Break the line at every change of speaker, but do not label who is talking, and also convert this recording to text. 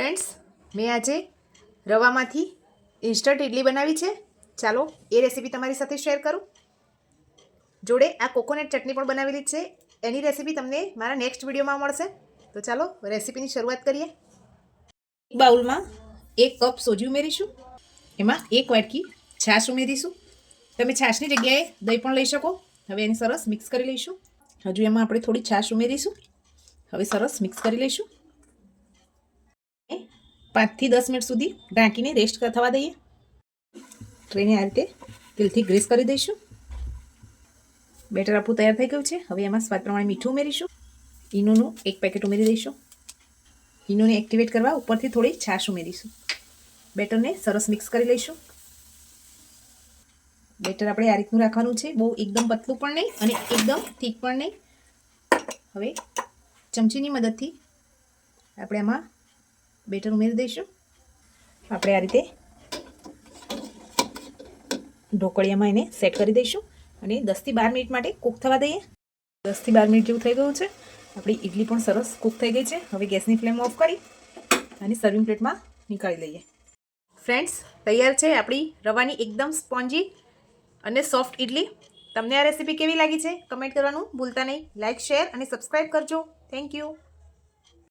Friends મેં આજે રવામાંથી instant idli બનાવી છે. ચાલો એ રેસીપી તમારી સાથે શેર કરું. જોડે આ કોકોનટ ચટણી પણ બનાવેલી છે. એની રેસીપી તમને મારા નેક્સ્ટ વિડીયોમાં મળશે. તો ચાલો રેસીપીની શરૂઆત કરીએ. એક બાઉલમાં એક કપ સોજી ઉમેરીશું. એમાં એક વાટકી છાશ ઉમેરીશું. તમે છાશની જગ્યાએ દહીં પણ લઈ શકો. હવે એને સરસ મિક્સ કરી લઈશું. હજુ એમાં આપણે થોડી છાશ ઉમેરીશું. હવે સરસ મિક્સ કરી લઈશું. પાંચથી દસ મિનિટ સુધી ઢાંકીને રેસ્ટ થવા દઈએ. ટ્રેને આ રીતે તેલથી ગ્રેસ કરી દઈશું. બેટર આપણું તૈયાર થઈ ગયું છે. હવે એમાં સ્વાદ પ્રમાણે મીઠું ઉમેરીશું. ઈનોનું એક પેકેટ ઉમેરી દઈશું. ઈનોને એક્ટિવેટ કરવા ઉપરથી થોડી છાશ ઉમેરીશું. બેટરને સરસ મિક્સ કરી લઈશું. બેટર આપણે આ રીતનું રાખવાનું છે. બહુ એકદમ પતલું પણ નહીં અને એકદમ થીક પણ નહીં. હવે ચમચીની મદદથી આપણે આમાં બેટર ઉમેરી દઈશું. આપણે આ રીતે ઢોકળિયામાં એને સેટ કરી દઈશું અને દસથી બાર મિનિટ માટે કૂક થવા દઈએ. દસથી બાર મિનિટ જેવું થઈ ગયું છે. આપણી ઇડલી પણ સરસ કૂક થઈ ગઈ છે. હવે ગેસની ફ્લેમ ઓફ કરી અને સર્વિંગ પ્લેટમાં નીકાળી લઈએ. ફ્રેન્ડ્સ, તૈયાર છે આપણી રવાની એકદમ સ્પોન્જી અને સોફ્ટ ઇડલી તમને આ રેસીપી કેવી લાગી છે? કમેન્ટ કરવાનું ભૂલતા નહીં. લાઇક શેર અને સબસ્ક્રાઈબ કરજો. Thank you